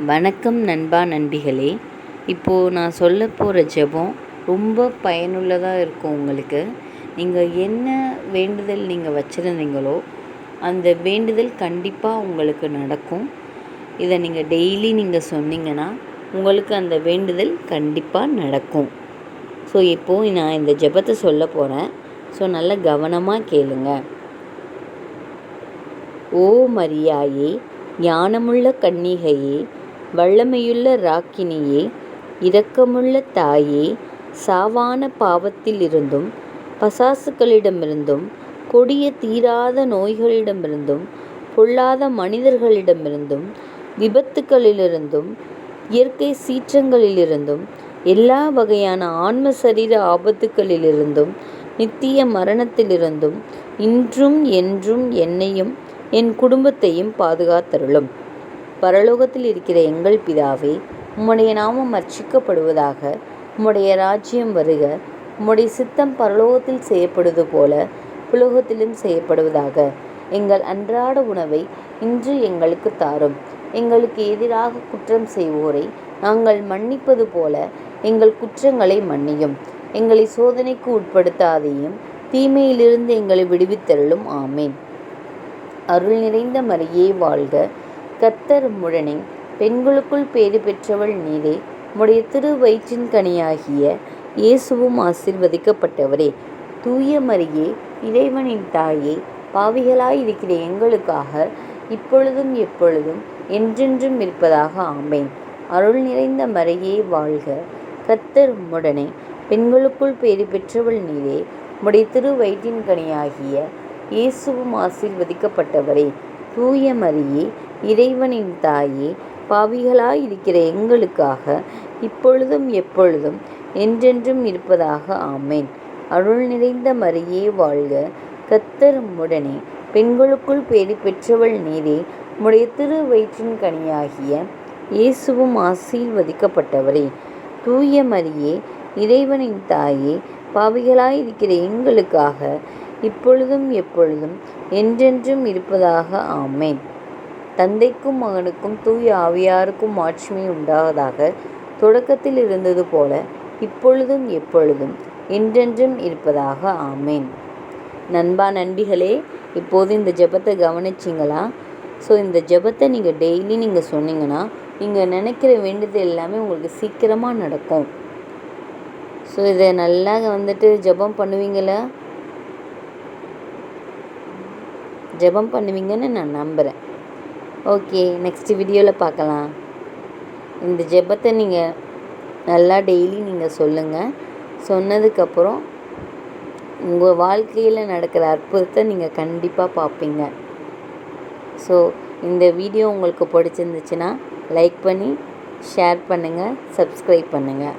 வணக்கம் நண்பா நண்பிகளே. இப்போது நான் சொல்ல போகிற ஜெபம் ரொம்ப பயனுள்ளதாக இருக்கும் உங்களுக்கு. நீங்கள் என்ன வேண்டுதல் நீங்கள் வச்சுருந்தீங்களோ அந்த வேண்டுதல் கண்டிப்பாக உங்களுக்கு நடக்கும். இதை நீங்கள் டெய்லி நீங்கள் சொன்னீங்கன்னா உங்களுக்கு அந்த வேண்டுதல் கண்டிப்பாக நடக்கும். ஸோ இப்போது நான் இந்த ஜெபத்தை சொல்ல போகிறேன் ஸோ நல்லா கவனமாக கேளுங்க. ஓ மரியாயே ஞானமுள்ள கன்னிகையே வல்லமையுள்ள ராக்கினியே இரக்கமுள்ள தாயே சாவான பாவத்திலிருந்தும் பசாசுகளிடமிருந்தும் கொடிய தீராத நோய்களிடமிருந்தும் பொல்லாத மனிதர்களிடமிருந்தும் விபத்துக்களிலிருந்தும் இயற்கை சீற்றங்களிலிருந்தும் எல்லா வகையான ஆன்ம சரீர ஆபத்துக்களிலிருந்தும் நித்திய மரணத்திலிருந்தும் இன்றும் என்றும் என்னையும் என் குடும்பத்தையும் பாதுகாத்தருளும். பரலோகத்தில் இருக்கிற எங்கள் பிதாவே உம்முடைய நாமம் அர்ச்சிக்கப்படுவதாக உம்முடைய ராஜ்யம் வருக. உம்முடைய சித்தம் பரலோகத்தில் செய்யப்படுவது போல புலோகத்திலும் செய்யப்படுவதாக எங்கள் அன்றாட உணவை இன்று எங்களுக்கு தாரும். எங்களுக்கு எதிராக குற்றம் செய்வோரை நாங்கள் மன்னிப்பது போல எங்கள் குற்றங்களை மன்னியும். எங்களை சோதனைக்கு உட்படுத்தாதையும் தீமையிலிருந்து எங்களை விடுவித்தருளும். ஆமேன். அருள் நிறைந்த மரியே வாழ்க. கத்தர் முழனே பெண்களுக்குள் பேறு பெற்றவள் நீரே உடைய திரு வயிற்றின் கனியாகிய இயேசுவும் ஆசிர்வதிக்கப்பட்டவரே. தூய மரியே இறைவனின் தாயே பாவிகளாய் இருக்கிற எங்களுக்காக இப்பொழுதும் எப்பொழுதும் என்றென்றும் இருப்பதாக ஆமேன். அருள் நிறைந்த மறையே வாழ்க. கத்தர் உடனே பெண்களுக்குள் பேறு பெற்றவள் நீரே உடைய திரு வயிற்றின் கனியாகிய இயேசுவும் ஆசிர்வதிக்கப்பட்டவரே. தூய மரியே இறைவனின் தாயே பாவிகளாய் இருக்கிற எங்களுக்காக இப்பொழுதும் எப்பொழுதும் என்றென்றும் இருப்பதாக ஆமேன். அருள் நிறைந்த மரியே வாழ்க. கத்தரும் உடனே பெண்களுக்குள் பேறு பெற்றவள் நீரே. உடைய திரு வயிற்றின் கனியாகிய இயேசுவும் ஆசீர்வதிக்கப்பட்டவரே. தூய மரியே இறைவனின் தாயே பாவிகளாய் இருக்கிற எங்களுக்காக இப்பொழுதும் எப்பொழுதும் என்றென்றும் இருப்பதாக ஆமேன். தந்தைக்கும் மகனுக்கும் தூய ஆவியாருக்கும் ஆட்சிமை உண்டாவதாக தொடக்கத்தில் இருந்தது போல இப்பொழுதும் எப்பொழுதும் என்றென்றும் இருப்பதாக ஆமேன். நண்பா நண்பிகளே இப்போது இந்த ஜெபத்தை கவனிச்சிங்களா? ஸோ இந்த ஜெபத்தை நீங்கள் டெய்லி நீங்கள் சொன்னீங்கன்னா நீங்கள் நினைக்கிற வேண்டியது எல்லாமே உங்களுக்கு சீக்கிரமாக நடக்கும். ஸோ இதை நல்லா வந்துட்டு ஜெபம் பண்ணுவீங்களா? ஜெபம் பண்ணுவீங்கன்னு நான் நம்புகிறேன் ஓகே நெக்ஸ்ட் வீடியோவில் பார்க்கலாம். இந்த ஜெபத்தை நீங்கள் நல்லா டெய்லி நீங்கள் சொல்லுங்கள் சொன்னதுக்கப்புறம் உங்கள் வாழ்க்கையில் நடக்கிற அற்புதத்தை நீங்கள் கண்டிப்பாக பார்ப்பீங்க. ஸோ இந்த வீடியோ உங்களுக்கு பிடிச்சிருந்துச்சுன்னா லைக் பண்ணி ஷேர் பண்ணுங்கள் சப்ஸ்கிரைப் பண்ணுங்கள்